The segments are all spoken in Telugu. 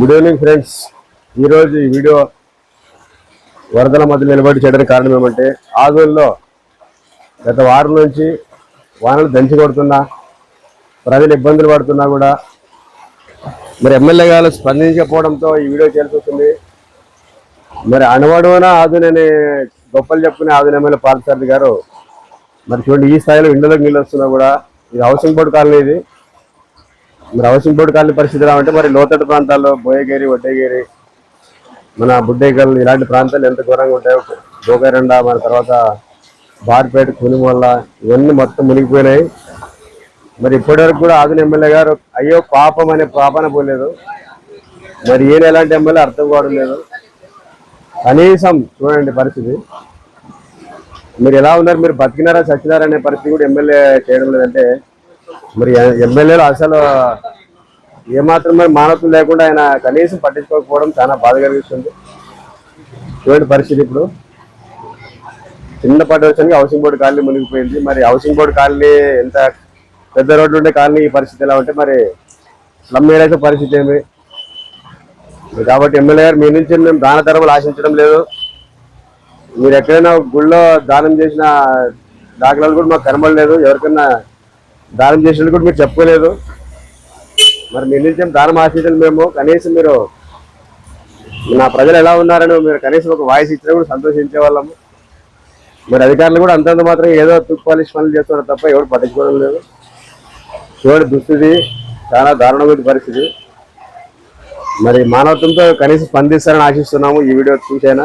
గుడ్ ఈవినింగ్ ఫ్రెండ్స్ ఈరోజు ఈ వీడియో వరదల మధ్య నిలబడి చేయడానికి కారణం ఏమంటే ఆదూరులో గత వారం నుంచి వానలు దంచి కొడుతున్నా ప్రజలు ఇబ్బందులు పడుతున్నా కూడా మరి ఎమ్మెల్యే గారు స్పందించకపోవడంతో ఈ వీడియో చేరుతుంది మరి అణవడవన ఆదునని గొప్పలు చెప్పుకునే ఆదున ఎమ్మెల్యే పార్థసారథి గారు మరి చూడండి ఈ స్థాయిలో ఇండ్లలోకి నీళ్ళు వస్తున్నా కూడా ఇది హౌసింగ్ బోర్డు కాలనీ ఇది. మరి హౌసింగ్ బోర్డు కాలనీ పరిస్థితి ఎలా అంటే మరి లోతట్టు ప్రాంతాల్లో బోయగిరి వడ్డేగిరి మన బుడ్డేకల్ ఇలాంటి ప్రాంతాలు ఎంత ఘోరంగా ఉంటాయో గోకరెండ మన తర్వాత బార్పేట కునిమల్ల ఇవన్నీ మొత్తం మునిగిపోయినాయి. మరి ఇప్పటివరకు కూడా ఆదిన ఎమ్మెల్యే గారు అయ్యో పాపం అనే పాపన పోలేదు. మరి ఈయన ఎలాంటి ఎమ్మెల్యే అర్థం కావడం లేదు. కనీసం చూడండి పరిస్థితి. మీరు ఎలా ఉన్నారు? మీరు బతికినారా చచ్చినారా అనే పరిస్థితి కూడా ఎమ్మెల్యే చేయడం లేదంటే మరి ఎమ్మెల్యేలు అసలు ఏమాత్రం మరి మానవత్వం లేకుండా ఆయన కనీసం పట్టించుకోకపోవడం చాలా బాధ కలిగిస్తుంది. చూడండి పరిస్థితి ఇప్పుడు చిన్న పట్టవచ్చానికి హౌసింగ్ బోర్డు కాలనీ మునిగిపోయింది. మరి హౌసింగ్ బోర్డు కాలనీ ఎంత పెద్ద రోడ్లు ఉండే కాలనీ ఈ పరిస్థితి ఎలా ఉంటే మరి స్లమ్ ఏరియాతో పరిస్థితి ఏమి? కాబట్టి ఎమ్మెల్యే గారు మీ నుంచి మేము దాన ధర్మలు ఆశించడం లేదు. మీరు ఎక్కడైనా గుళ్ళో దానం చేసిన దాఖలాలు కూడా మాకు కనబడలేదు. ఎవరికైనా దానం చేసినట్టు కూడా మీరు చెప్పుకోలేదు. మరి మీ నుంచి దానం ఆశించిన మేము కనీసం మీరు నా ప్రజలు ఎలా ఉన్నారని మీరు కనీసం ఒక వాయిస్ ఇచ్చినా కూడా సంతోషించే వాళ్ళము మరి అధికారులు కూడా అంతంత మాత్రం ఏదో తుక్కు పాలిష్ పనులు చేస్తున్నారు తప్ప ఎవరు పట్టించుకోవడం లేదు. చూడండి దుస్థితి చాలా దారుణమైన పరిస్థితి. మరి మానవత్వంతో కనీసం స్పందిస్తారని ఆశిస్తున్నాము ఈ వీడియో చూసైనా.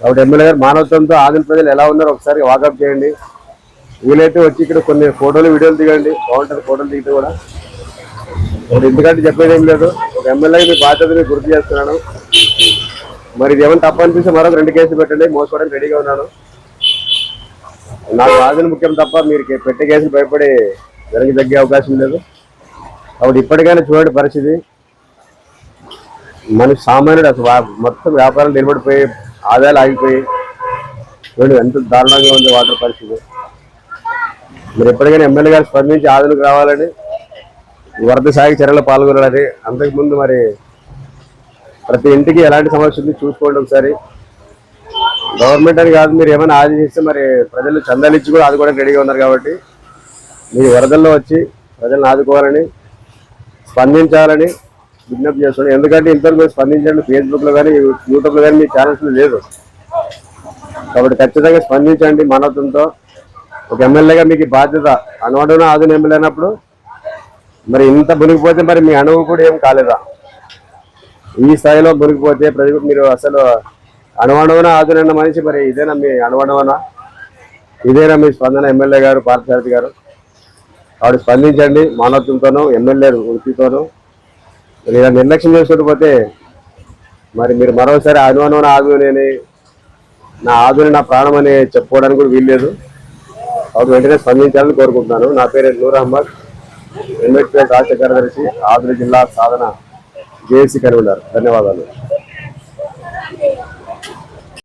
కాబట్టి ఎమ్మెల్యే గారు మానవత్వంతో ఆంధ్ర ప్రజలు ఎలా ఉన్నారో ఒకసారి వాకప్ చేయండి. వీలైతే వచ్చి ఇక్కడ కొన్ని ఫోటోలు వీడియోలు దిగండి. బాగుంటుంది ఫోటోలు దిగితే కూడా. ఎందుకంటే చెప్పేది ఏం లేదు. ఒక ఎమ్మెల్యే మీ బాధ్యతని గుర్తు చేస్తున్నాను మరి ఇది ఏమైనా తప్పు అనిపిస్తే మరొక రెండు కేసులు పెట్టండి. మోసుకోవడానికి రెడీగా ఉన్నాను నాకు బాధ్యత ముఖ్యం తప్ప మీరు పెట్టే కేసులు భయపడి వెనక్కి తగ్గే అవకాశం లేదు. కాబట్టి ఇప్పటికైనా చూడండి పరిస్థితి. మనిషి సామాన్యుడు అసలు మొత్తం వ్యాపారం నిలబడిపోయి ఆదాయాలు ఆగిపోయి. చూడండి ఎంత దారుణంగా ఉంది వాటర్ పరిస్థితి. మీరు ఎప్పటికైనా ఎమ్మెల్యే గారు స్పందించి ఆదులకు రావాలని వరద సాగి చర్యలు పాల్గొనాలని అంతకుముందు మరి ప్రతి ఇంటికి ఎలాంటి సమస్య ఉంది చూసుకోండి ఒకసారి. గవర్నమెంట్ అని కాదు మీరు ఏమైనా ఆదేశిస్తే మరి ప్రజలు చందాలు ఇచ్చి కూడా ఆదుకోవడానికి రెడీగా ఉన్నారు కాబట్టి మీరు వరదల్లో వచ్చి ప్రజలను ఆదుకోవాలని స్పందించాలని విజ్ఞప్తి చేస్తున్నాను ఎందుకంటే ఇంతవరకు మీరు స్పందించండి ఫేస్బుక్లో కానీ యూట్యూబ్లో కానీ మీ ఛానల్స్లో లేదు. కాబట్టి ఖచ్చితంగా స్పందించండి మానవత్వంతో ఒక ఎమ్మెల్యేగా మీకు బాధ్యత అనువడన ఆదున ఎమ్మెల్యే అయినప్పుడు మరి ఇంత మునిగిపోతే మరి మీ అణువు కూడా ఏం కాలేదా? ఈ స్థాయిలో మునిగిపోతే ప్రజలకు మీరు అసలు అణువణువున ఆదునన్న మనిషి మరి ఇదేనా మీ అణువణువన ఇదేనా మీ స్పందన ఎమ్మెల్యే గారు పార్థసారథి గారు? ఆవిడ స్పందించండి మానవత్వంతోనూ ఎమ్మెల్యే వృత్తితోనూ. మీరు ఇలా నిర్లక్ష్యం చేసుకుంటుపోతే మరి మీరు మరోసారి అనువనవన ఆదునని నా ఆదుని నా ప్రాణం అని చెప్పుకోవడానికి కూడా వీల్లేదు. అవును వెంటనే స్పందించాలని కోరుకుంటున్నాను. నా పేరు నూర్ అహ్మద్. ఎన్వెట్మెంట్ రాష్ట్ర కార్యదర్శి ఆదిరి జిల్లా సాధన జేఏసీ కన్వీనర్. ధన్యవాదాలు.